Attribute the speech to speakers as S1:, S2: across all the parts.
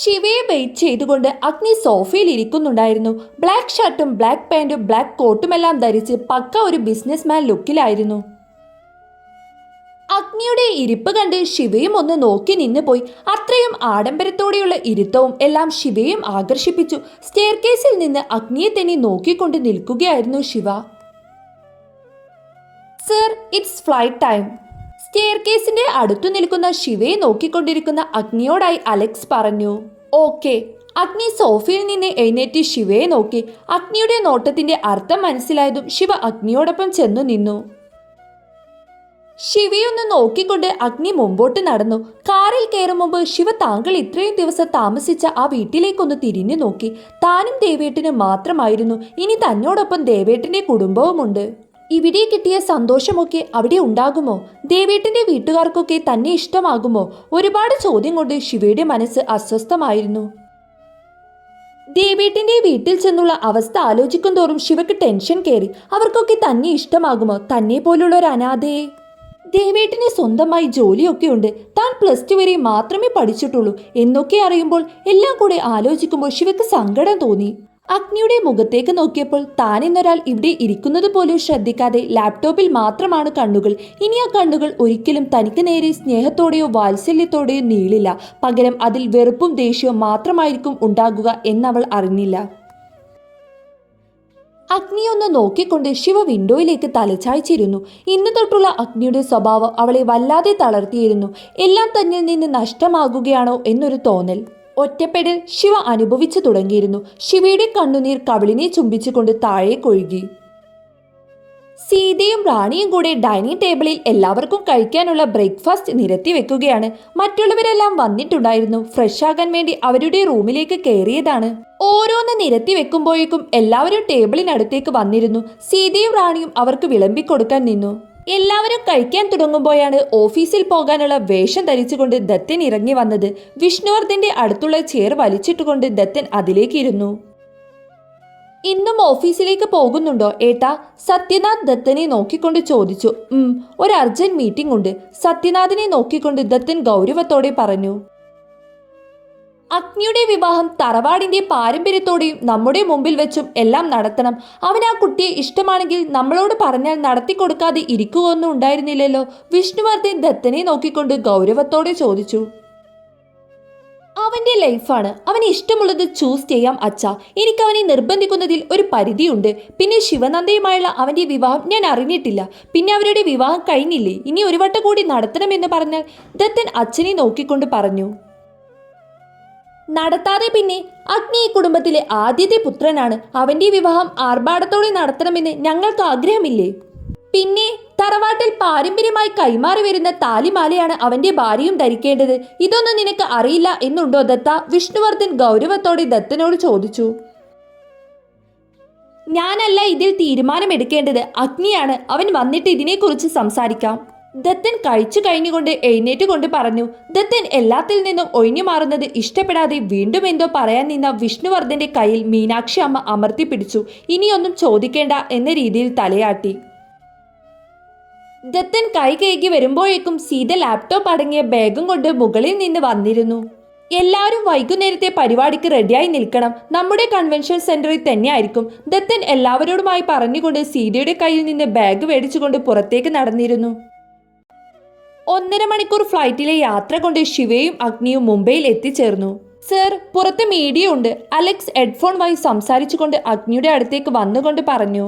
S1: ശിവയെ wait ചെയ്തുകൊണ്ട് അഗ്നി സോഫയിൽ ഇരിക്കുന്നുണ്ടായിരുന്നു. ബ്ലാക്ക് ഷർട്ടും ബ്ലാക്ക് പാന്റും ബ്ലാക്ക് കോട്ടുമെല്ലാം ധരിച്ച് പക്ക ഒരു ബിസിനസ്മാൻ ലുക്കിലായിരുന്നു. അഗ്നിയുടെ ഇരിപ്പ് കണ്ട് ശിവയും ഒന്ന് നോക്കി നിന്ന് പോയി അത്രയും ആഡംബരത്തോടെയുള്ള ഇരുത്തവും എല്ലാം ശിവയും ആകർഷിപ്പിച്ചു. സ്റ്റെയർ കേസിൽ നിന്ന് അഗ്നിയെ തന്നെ നോക്കിക്കൊണ്ട് നിൽക്കുകയായിരുന്നു Shiva. Sir it's flight time. Stair കേസിന്റെ അടുത്തു നിൽക്കുന്ന ശിവയെ നോക്കിക്കൊണ്ടിരിക്കുന്ന അഗ്നിയോടായി അലക്സ് പറഞ്ഞു ഓക്കെ. അഗ്നി സോഫയിൽ നിന്ന് എഴുന്നേറ്റ് ശിവയെ നോക്കി അഗ്നിയുടെ നോട്ടത്തിന്റെ അർത്ഥം മനസ്സിലായതും ശിവ അഗ്നിയോടൊപ്പം ചെന്നു നിന്നു. ശിവയൊന്ന് നോക്കിക്കൊണ്ട് അഗ്നി മുമ്പോട്ട് നടന്നു. കാറിൽ കയറും മുമ്പ് ശിവ താങ്കൾ ഇത്രയും ദിവസം താമസിച്ച ആ വീട്ടിലേക്കൊന്ന് തിരിഞ്ഞു നോക്കി. താനും ദേവേട്ടനും മാത്രമായിരുന്നു. ഇനി തന്നോടൊപ്പം ദേവേട്ടന്റെ കുടുംബവുമുണ്ട്. ഇവിടെ കിട്ടിയ സന്തോഷമൊക്കെ അവിടെ ഉണ്ടാകുമോ? ദേവേട്ടന്റെ വീട്ടുകാർക്കൊക്കെ തന്നെ ഇഷ്ടമാകുമോ? ഒരുപാട് ചോദ്യം കൊണ്ട് ശിവയുടെ മനസ്സ് അസ്വസ്ഥമായിരുന്നു. ദേവേട്ടിന്റെ വീട്ടിൽ ചെന്നുള്ള അവസ്ഥ ആലോചിക്കും തോറും ശിവക്ക് ടെൻഷൻ കയറി. അവർക്കൊക്കെ തന്നെ ഇഷ്ടമാകുമോ? തന്നെ പോലുള്ള ഒരു അനാഥയെ ദേവേട്ടിന് സ്വന്തമായി ജോലിയൊക്കെ ഉണ്ട്. താൻ പ്ലസ് ടു വരെ മാത്രമേ പഠിച്ചിട്ടുള്ളൂ. എന്നൊക്കെ അറിയുമ്പോൾ എല്ലാം കൂടെ ആലോചിക്കുമ്പോൾ ശിവക്ക് സങ്കടം തോന്നി. അഗ്നിയുടെ മുഖത്തേക്ക് നോക്കിയപ്പോൾ താൻ എന്നൊരാൾ ഇവിടെ ഇരിക്കുന്നത് പോലും ശ്രദ്ധിക്കാതെ ലാപ്ടോപ്പിൽ മാത്രമാണ് കണ്ണുകൾ. ഇനി ആ കണ്ണുകൾ ഒരിക്കലും തനിക്ക് നേരെ സ്നേഹത്തോടെയോ വാത്സല്യത്തോടെയോ നീളില്ല. പകരം അതിൽ വെറുപ്പും ദേഷ്യവും മാത്രമായിരിക്കും ഉണ്ടാകുക എന്നവൾ അറിഞ്ഞില്ല. അഗ്നിയൊന്ന് നോക്കിക്കൊണ്ട് ശിവ വിൻഡോയിലേക്ക് തലചായ്ച്ചിരുന്നു. ഇന്ന് തൊട്ടുള്ള അഗ്നിയുടെ സ്വഭാവം അവളെ വല്ലാതെ തളർത്തിയിരുന്നു. എല്ലാം തന്നിൽ നിന്ന് നഷ്ടമാകുകയാണോ എന്നൊരു തോന്നൽ. ഒറ്റപ്പെടൽ ശിവ അനുഭവിച്ചു തുടങ്ങിയിരുന്നു. ശിവയുടെ കണ്ണുനീർ കവിളിനെ ചുംബിച്ചുകൊണ്ട് കൊഴുകി. സീതയും റാണിയും കൂടെ ഡൈനിങ് ടേബിളിൽ എല്ലാവർക്കും കഴിക്കാനുള്ള ബ്രേക്ക്ഫാസ്റ്റ് നിരത്തി വെക്കുകയാണ്. മറ്റുള്ളവരെല്ലാം വന്നിട്ടുണ്ടായിരുന്നു. ഫ്രഷ് ആകാൻ വേണ്ടി അവരുടെ റൂമിലേക്ക് കയറിയതാണ്. ഓരോന്ന് നിരത്തി വെക്കുമ്പോഴേക്കും എല്ലാവരും ടേബിളിനടുത്തേക്ക് വന്നിരുന്നു. സീതയും റാണിയും അവർക്ക് വിളമ്പിക്കൊടുക്കാൻ നിന്നു. എല്ലാവരും കഴിക്കാൻ തുടങ്ങുമ്പോഴാണ് ഓഫീസിൽ പോകാനുള്ള വേഷം ധരിച്ചുകൊണ്ട് ദത്തൻ ഇറങ്ങി വന്നത്. വിഷ്ണുവർദ്ധന്റെ അടുത്തുള്ള ചെയർ വലിച്ചിട്ടുകൊണ്ട് ദത്തൻ അതിലേക്ക് ഇരുന്നു ഇന്നും ഓഫീസിലേക്ക് പോകുന്നുണ്ടോ ഏട്ടാ? സത്യനാഥ് ദത്തനെ നോക്കിക്കൊണ്ട് ചോദിച്ചു. ഉം ഒരു അർജന്റ് മീറ്റിംഗ് ഉണ്ട്. സത്യനാഥിനെ നോക്കിക്കൊണ്ട് ദത്തൻ ഗൗരവത്തോടെ പറഞ്ഞു. അഗ്നിയുടെ വിവാഹം തറവാടിന്റെ പാരമ്പര്യത്തോടെയും നമ്മുടെ മുമ്പിൽ വെച്ചും എല്ലാം നടത്തണം. അവൻ ആ കുട്ടിയെ ഇഷ്ടമാണെങ്കിൽ നമ്മളോട് പറഞ്ഞാൽ നടത്തി കൊടുക്കാതെ ഇരിക്കുകയൊന്നും ഉണ്ടായിരുന്നില്ലല്ലോ. വിഷ്ണുവർദ്ധൻ ദത്തനെ നോക്കിക്കൊണ്ട് ഗൗരവത്തോടെ ചോദിച്ചു. അവന്റെ ലൈഫാണ്. അവന് ഇഷ്ടമുള്ളത് ചൂസ് ചെയ്യാം അച്ഛ. എനിക്ക് അവനെ നിർബന്ധിക്കുന്നതിൽ ഒരു പരിധിയുണ്ട്. പിന്നെ ശിവനന്ദയുമായുള്ള അവന്റെ വിവാഹം ഞാൻ അറിഞ്ഞിട്ടില്ല. പിന്നെ അവരുടെ വിവാഹം കഴിഞ്ഞില്ലേ? ഇനി ഒരു വട്ടം കൂടി നടത്തണമെന്ന് പറഞ്ഞാൽ ദത്തൻ അച്ഛനെ നോക്കിക്കൊണ്ട് പറഞ്ഞു. നടത്താതെ പിന്നെ അഗ്നി കുടുംബത്തിലെ ആദ്യത്തെ പുത്രനാണ്. അവന്റെ വിവാഹം ആർഭാടത്തോടെ നടത്തണമെന്ന് ഞങ്ങൾക്ക് ആഗ്രഹമില്ലേ? പിന്നെ തറവാട്ടിൽ പാരമ്പര്യമായി കൈമാറി വരുന്ന താലിമാലയാണ് അവന്റെ ഭാര്യയും ധരിക്കേണ്ടത്. ഇതൊന്നും നിനക്ക് അറിയില്ല എന്നുണ്ടോ ദത്ത? വിഷ്ണുവർദ്ധൻ ഗൗരവത്തോടെ ദത്തനോട് ചോദിച്ചു. ഞാനല്ല ഇതിൽ തീരുമാനമെടുക്കേണ്ടത്. അഗ്നിയാണ്. അവൻ വന്നിട്ട് ഇതിനെക്കുറിച്ച് സംസാരിക്കാം. ദത്തൻ കഴിച്ചു കഴിഞ്ഞുകൊണ്ട് എഴുന്നേറ്റ് കൊണ്ട് പറഞ്ഞു ദത്തൻ എല്ലാത്തിൽ നിന്നും ഒഴിഞ്ഞു മാറുന്നത് ഇഷ്ടപ്പെടാതെ വീണ്ടും എന്തോ പറയാൻ നിന്ന വിഷ്ണുവർദ്ധന്റെ കയ്യിൽ മീനാക്ഷി അമ്മ അമർത്തി പിടിച്ചു. ഇനിയൊന്നും ചോദിക്കേണ്ട എന്ന രീതിയിൽ തലയാട്ടി. ദത്തൻ കൈ കയകി വരുമ്പോഴേക്കും സീത ലാപ്ടോപ്പ് അടങ്ങിയ ബാഗും കൊണ്ട് മുകളിൽ നിന്ന് വന്നിരുന്നു. എല്ലാവരും വൈകുന്നേരത്തെ പരിപാടിക്ക് റെഡിയായി നിൽക്കണം. നമ്മുടെ കൺവെൻഷൻ സെന്ററിൽ തന്നെയായിരിക്കും ദത്തൻ എല്ലാവരോടുമായി പറഞ്ഞുകൊണ്ട് സീതയുടെ കയ്യിൽ നിന്ന് ബാഗ് മേടിച്ചുകൊണ്ട് പുറത്തേക്ക് നടന്നിരുന്നു. ഒന്നര മണിക്കൂർ ഫ്ലൈറ്റിലെ യാത്ര കൊണ്ട് ശിവയും അഗ്നിയും മുംബൈയിൽ എത്തിച്ചേർന്നു. സർ പുറത്ത് മീഡിയ ഉണ്ട് അലക്സ് ഹെഡ്ഫോൺ വഴി സംസാരിച്ചുകൊണ്ട് അഗ്നിയുടെ അടുത്തേക്ക് വന്നുകൊണ്ട് പറഞ്ഞു.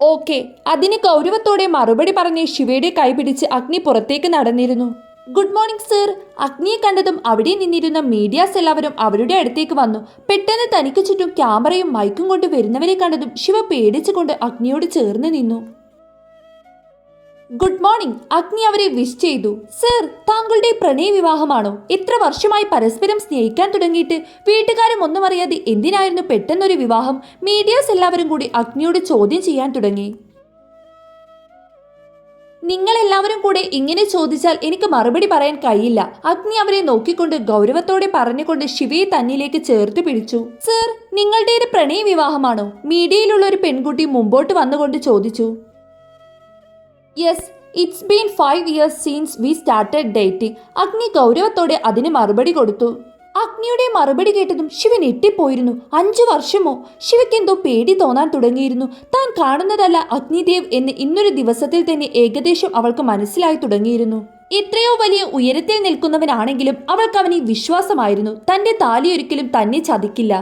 S1: ഓക്കെ അതിന് ഗൗരവത്തോടെ മറുപടി പറഞ്ഞ് ശിവയുടെ കൈ പിടിച്ച് അഗ്നി പുറത്തേക്ക് നടന്നിരുന്നു. Good morning sir. അഗ്നിയെ കണ്ടതും അവിടെ നിന്നിരുന്ന മീഡിയാസ് എല്ലാവരും അവരുടെ അടുത്തേക്ക് വന്നു. പെട്ടെന്ന് തനിക്ക് ചുറ്റും ക്യാമറയും മൈക്കും കൊണ്ട് വരുന്നവരെ കണ്ടതും ശിവ പേടിച്ചുകൊണ്ട് അഗ്നിയോട് ചേർന്ന് നിന്നു. ഗുഡ് മോർണിംഗ് അഗ്നി അവരെ വിഷ് ചെയ്തു. സർ താങ്കളുടെ പ്രണയ വിവാഹമാണോ? ഇത്ര വർഷമായി പരസ്പരം സ്നേഹിക്കാൻ തുടങ്ങിയിട്ട് വീട്ടുകാരും ഒന്നും അറിയാതെ എന്തിനായിരുന്നു പെട്ടെന്നൊരു വിവാഹം? മീഡിയാസ് എല്ലാവരും കൂടി അഗ്നിയോട് ചോദ്യം ചെയ്യാൻ തുടങ്ങി. നിങ്ങൾ എല്ലാവരും കൂടെ ഇങ്ങനെ ചോദിച്ചാൽ എനിക്ക് മറുപടി പറയാൻ കഴിയില്ല. അഗ്നി അവരെ നോക്കിക്കൊണ്ട് ഗൗരവത്തോടെ പറഞ്ഞുകൊണ്ട് ശിവയെ തന്നിലേക്ക് ചേർത്ത് പിടിച്ചു. സർ നിങ്ങളുടേത് പ്രണയ വിവാഹമാണോ? മീഡിയയിലുള്ള ഒരു പെൺകുട്ടി മുമ്പോട്ട് വന്നുകൊണ്ട് ചോദിച്ചു. Yes it's been five years since we started dating Agni ഗൗരവത്തോടെ അതിന് മറുപടി കൊടുത്തു. അഗ്നിയുടെ മറുപടി കേട്ടതും ശിവൻ എട്ടിപ്പോയിരുന്നു അഞ്ചു വർഷമോ? ശിവയ്ക്ക് എന്തോ പേടി തോന്നാൻ തുടങ്ങിയിരുന്നു. താൻ കാണുന്നതല്ല അഗ്നിദേവ് എന്ന് ഇന്നൊരു ദിവസത്തിൽ തന്നെ ഏകദേശം അവൾക്ക് മനസ്സിലായി തുടങ്ങിയിരുന്നു. എത്രയോ വലിയ ഉയരത്തിൽ നിൽക്കുന്നവനാണെങ്കിലും അവൾക്ക് അവനെ വിശ്വാസമായിരുന്നു. തന്റെ താലി ഒരിക്കലും തന്നെ ചതിക്കില്ല.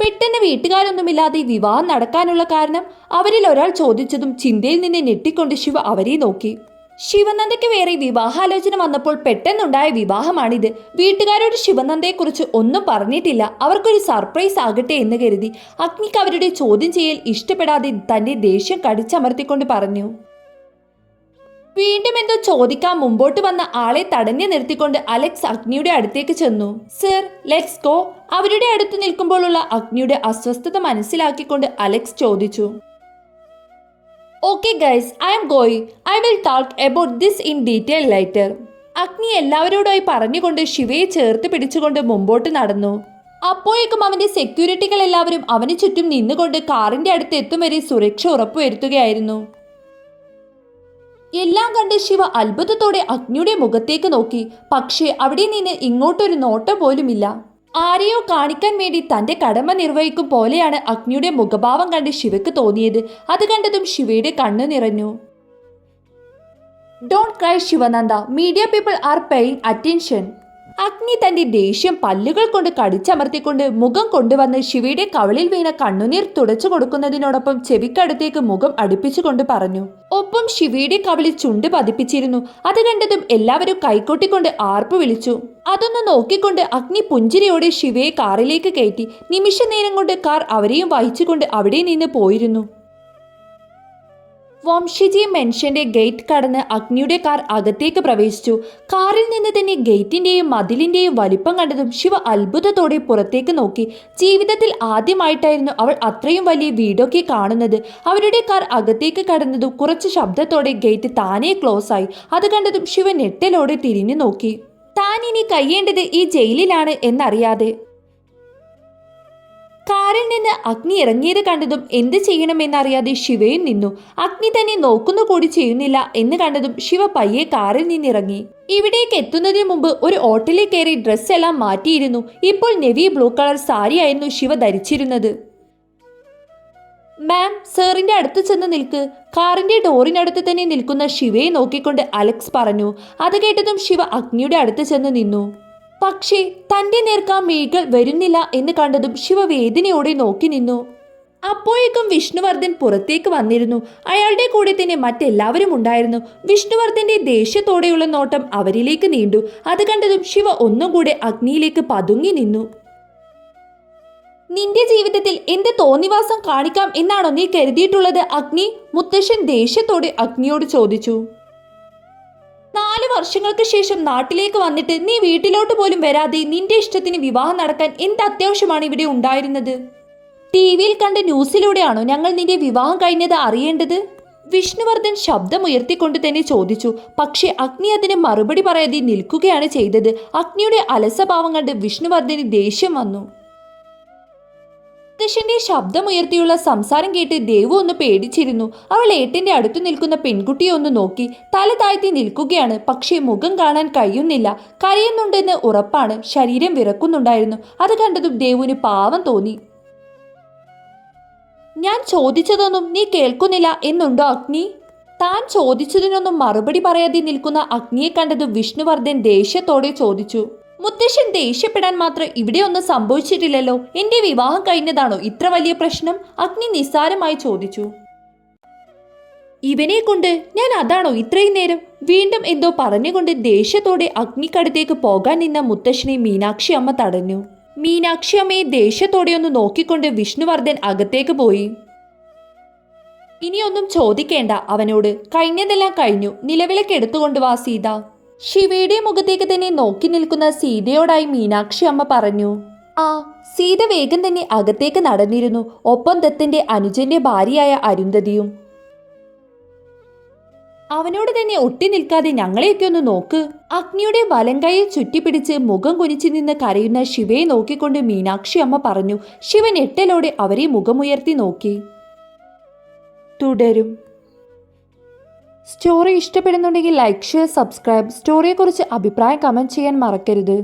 S1: പെട്ടെന്ന് വീട്ടുകാരൊന്നുമില്ലാതെ വിവാഹം നടക്കാനുള്ള കാരണം അവരിൽ ഒരാൾ ചോദിച്ചതും ചിന്തയിൽ നിന്ന് ഞെട്ടിക്കൊണ്ട് ശിവ അവരെ നോക്കി. ശിവനന്ദയ്ക്ക് വേറെ വിവാഹാലോചന വന്നപ്പോൾ പെട്ടെന്നുണ്ടായ വിവാഹമാണിത്. വീട്ടുകാരോട് ശിവനന്ദയെക്കുറിച്ച് ഒന്നും പറഞ്ഞിട്ടില്ല. അവർക്കൊരു സർപ്രൈസ് ആകട്ടെ എന്ന് കരുതി അഗ്നിക്ക് അവരുടെ ചോദ്യം ചെയ്യൽ ഇഷ്ടപ്പെടാതെ തന്റെ ദേഷ്യം കടിച്ചമർത്തിക്കൊണ്ട് പറഞ്ഞു. വീണ്ടും എന്തോ ചോദിക്കാൻ മുമ്പോട്ട് വന്ന ആളെ തടഞ്ഞു നിർത്തിക്കൊണ്ട് അലക്സ് അഗ്നിയുടെ അടുത്തേക്ക് ചെന്നു. Sir let's go. അവരുടെ അടുത്ത് നിൽക്കുമ്പോഴുള്ള അഗ്നിയുടെ അസ്വസ്ഥത മനസ്സിലാക്കിക്കൊണ്ട് അലക്സ് ചോദിച്ചു. Okay guys I'm going I will talk about this in detail later. Agni എല്ലാവരോടായി പറഞ്ഞുകൊണ്ട് ശിവയെ ചേർത്ത് പിടിച്ചുകൊണ്ട് മുമ്പോട്ട് നടന്നു. അപ്പോഴേക്കും അവന്റെ സെക്യൂരിറ്റികൾ എല്ലാവരും അവന് ചുറ്റും നിന്നുകൊണ്ട് കാറിന്റെ അടുത്ത് എത്തും വരെ സുരക്ഷ ഉറപ്പുവരുത്തുകയായിരുന്നു. എല്ലാം കണ്ട് ശിവ അത്ഭുതത്തോടെ അഗ്നിയുടെ മുഖത്തേക്ക് നോക്കി. പക്ഷേ അവിടെ നിന്ന് ഇങ്ങോട്ടൊരു നോട്ടം പോലുമില്ല. ആരെയോ കാണിക്കാൻ വേണ്ടി തന്റെ കടമ നിർവഹിക്കും പോലെയാണ് അഗ്നിയുടെ മുഖഭാവം കണ്ട് ശിവയ്ക്ക് തോന്നിയത്. അത് കണ്ടതും ശിവയുടെ കണ്ണു നിറഞ്ഞു. Don't cry Shivananda. Media people are paying attention Agni തന്റെ ദേഷ്യം പല്ലുകൾ കൊണ്ട് കടിച്ചമർത്തിക്കൊണ്ട് മുഖം കൊണ്ടുവന്ന് ശിവയുടെ കവളിൽ വീണ കണ്ണുനീർ തുടച്ചു കൊടുക്കുന്നതിനോടൊപ്പം ചെവിക്കടുത്തേക്ക് മുഖം അടുപ്പിച്ചുകൊണ്ട് പറഞ്ഞു ഒപ്പം ശിവയുടെ കവളിൽ ചുണ്ട് പതിപ്പിച്ചിരുന്നു. അത് കണ്ടതും എല്ലാവരും കൈകൊട്ടിക്കൊണ്ട് ആർപ്പ് വിളിച്ചു. അതൊന്ന് നോക്കിക്കൊണ്ട് അഗ്നി പുഞ്ചിരിയോടെ ശിവയെ കാറിലേക്ക് കയറ്റി. നിമിഷ നേരം കൊണ്ട് കാർ അവരെയും വഹിച്ചുകൊണ്ട് അവിടെ നിന്ന് പോയിരുന്നു. വംശിജി മെൻഷന്റെ ഗേറ്റ് കടന്ന് അഗ്നിയുടെ കാർ അകത്തേക്ക് പ്രവേശിച്ചു. കാറിൽ നിന്ന് തന്നെ ഗേറ്റിന്റെയും മതിലിന്റെയും വലിപ്പം കണ്ടതും ശിവ അത്ഭുതത്തോടെ പുറത്തേക്ക് നോക്കി. ജീവിതത്തിൽ ആദ്യമായിട്ടായിരുന്നു അവൾ അത്രയും വലിയ വീടൊക്കെ കാണുന്നത്. അവരുടെ കാർ അകത്തേക്ക് കടന്നതും കുറച്ച് ശബ്ദത്തോടെ ഗേറ്റ് താനേ ക്ലോസ് ആയി. അത് കണ്ടതും ശിവ ഞെട്ടലോടെ തിരിഞ്ഞു നോക്കി. താൻ ഇനി കഴിയേണ്ടത് ഈ ജയിലിലാണ് എന്നറിയാതെ കാറിൽ നിന്ന് അഗ്നി ഇറങ്ങിയത് കണ്ടതും എന്ത് ചെയ്യണമെന്നറിയാതെ ശിവയും നിന്നു. അഗ്നി തന്നെ നോക്കുന്നു കൂടി ചെയ്യുന്നില്ല എന്ന് കണ്ടതും ശിവ പയ്യെ കാറിൽ നിന്നിറങ്ങി. ഇവിടേക്ക് എത്തുന്നതിന് മുമ്പ് ഒരു ഓട്ടലിൽ കയറി ഡ്രസ്സ് എല്ലാം മാറ്റിയിരുന്നു. ഇപ്പോൾ നെവി ബ്ലൂ കളർ സാരിയായിരുന്നു ശിവ ധരിച്ചിരുന്നത്. മാം സാറിന്റെ അടുത്ത് ചെന്ന് നിൽക്ക്. കാറിന്റെ ഡോറിനടുത്ത് തന്നെ നിൽക്കുന്ന ശിവയെ നോക്കിക്കൊണ്ട് അലക്സ് പറഞ്ഞു. അത് കേട്ടതും ശിവ അഗ്നിയുടെ അടുത്ത് ചെന്ന് നിന്നു. പക്ഷേ തന്റെ നേർക്കാ മീകൾ വരുന്നില്ല എന്ന് കണ്ടതും ശിവ വേദനയോടെ നോക്കി നിന്നു. അപ്പോഴേക്കും വിഷ്ണുവർദ്ധൻ പുറത്തേക്ക് വന്നിരുന്നു. അയാളുടെ കൂടെ തന്നെ മറ്റെല്ലാവരും ഉണ്ടായിരുന്നു. വിഷ്ണുവർദ്ധന്റെ ദേഷ്യത്തോടെയുള്ള നോട്ടം അവരിലേക്ക് നീണ്ടു. അത് കണ്ടതും ശിവ ഒന്നും കൂടെ അഗ്നിയിലേക്ക് പതുങ്ങി നിന്നു. നിന്റെ ജീവിതത്തിൽ എന്ത് തോന്നിവാസം കാണിക്കാം എന്നാണോ നീ കരുതിയിട്ടുള്ളത് അഗ്നി? മുത്തശ്ശൻ ദേഷ്യത്തോടെ അഗ്നിയോട് ചോദിച്ചു. നാല് വർഷങ്ങൾക്ക് ശേഷം നാട്ടിലേക്ക് വന്നിട്ട് നീ വീട്ടിലോട്ട് പോലും വരാതെ നിന്റെ ഇഷ്ടത്തിന് വിവാഹം നടക്കാൻ എന്ത് അത്യാവശ്യമാണ് ഇവിടെ ഉണ്ടായിരുന്നത്? ടി വിയിൽ കണ്ട ന്യൂസിലൂടെയാണോ ഞങ്ങൾ നിന്റെ വിവാഹം കഴിഞ്ഞത് അറിയേണ്ടത്? വിഷ്ണുവർദ്ധൻ ശബ്ദമുയർത്തിക്കൊണ്ട് തന്നെ ചോദിച്ചു. പക്ഷേ അഗ്നി അതിന് മറുപടി പറയാതെ നിൽക്കുകയാണ് ചെയ്തത്. അഗ്നിയുടെ അലസഭാവം കണ്ട് വിഷ്ണുവർദ്ധന് ദേഷ്യം വന്നു. മുത്തശ്ശന്റെ ശബ്ദമുയർത്തിയുള്ള സംസാരം കേട്ട് ദേവു ഒന്ന് പേടിച്ചിരുന്നു. അവൾ ഏട്ടന്റെ അടുത്തു നിൽക്കുന്ന പെൺകുട്ടിയെ ഒന്ന് നോക്കി. തല താഴ്ത്തി നിൽക്കുകയാണ്. പക്ഷേ മുഖം കാണാൻ കഴിയുന്നില്ല. കരയുന്നുണ്ടെന്ന് ഉറപ്പാണ്. ശരീരം വിറക്കുന്നുണ്ടായിരുന്നു. അത് കണ്ടതും ദേവുവിന് പാവം തോന്നി. ഞാൻ ചോദിച്ചതൊന്നും നീ കേൾക്കുന്നില്ല എന്നുണ്ടോ അഗ്നി? താൻ ചോദിച്ചതിനൊന്നും മറുപടി പറയാതെ നിൽക്കുന്ന അഗ്നിയെ കണ്ടതും വിഷ്ണുവർദ്ധൻ ദേഷ്യത്തോടെ ചോദിച്ചു. മുത്തശ്ശൻ ദേഷ്യപ്പെടാൻ മാത്രം ഇവിടെ ഒന്നും സംഭവിച്ചിട്ടില്ലല്ലോ. എന്റെ വിവാഹം കഴിഞ്ഞതാണോ? ഇത്ര വലിയ പ്രശ്നം? അഗ്നി നിസ്സാരമായി ചോദിച്ചു. ഇവനെ കൊണ്ട് ഞാൻ അതാണോ ഇത്രയും നേരം വീണ്ടും എന്തോ പറഞ്ഞുകൊണ്ട് ദേഷ്യത്തോടെ അഗ്നിക്കടുത്തേക്ക് പോകാൻ നിന്ന മുത്തശ്ശനെ മീനാക്ഷി അമ്മ തടഞ്ഞു. മീനാക്ഷി അമ്മയെ ദേഷ്യത്തോടെ ഒന്ന് നോക്കിക്കൊണ്ട് വിഷ്ണുവർദ്ധൻ അകത്തേക്ക് പോയി. ഇനിയൊന്നും ചോദിക്കേണ്ട അവനോട്. കഴിഞ്ഞതെല്ലാം കഴിഞ്ഞു. നിലവിലേക്ക് എടുത്തുകൊണ്ട് വാ സീത. ശിവയുടെ മുഖത്തേക്ക് തന്നെ നോക്കി നിൽക്കുന്ന സീതയോടായി മീനാക്ഷി അമ്മ പറഞ്ഞു ആ സീത വേഗം തന്നെ അകത്തേക്ക് നടന്നിരുന്നു. ഒപ്പം ദത്തന്റെ അനുജന്റെ ഭാര്യയായ അരുന്ധതിയും. അവനോട് തന്നെ ഒട്ടി നിൽക്കാതെ ഞങ്ങളെയൊക്കെ ഒന്ന് നോക്ക്. അഗ്നിയുടെ വലങ്കയെ ചുറ്റിപ്പിടിച്ച് മുഖം കുനിച്ചു നിന്ന് കരയുന്ന ശിവയെ നോക്കിക്കൊണ്ട് മീനാക്ഷി അമ്മ പറഞ്ഞു ശിവൻ എട്ടലോടെ അവരെ മുഖമുയർത്തി നോക്കി. തുടരും. സ്റ്റോറി ഇഷ്ടപ്പെടുന്നുണ്ടെങ്കിൽ ലൈക്ക് ഷെയർ സബ്സ്ക്രൈബ് സ്റ്റോറിയെക്കുറിച്ച് അഭിപ്രായം കമന്റ് ചെയ്യാൻ മറക്കരുത്.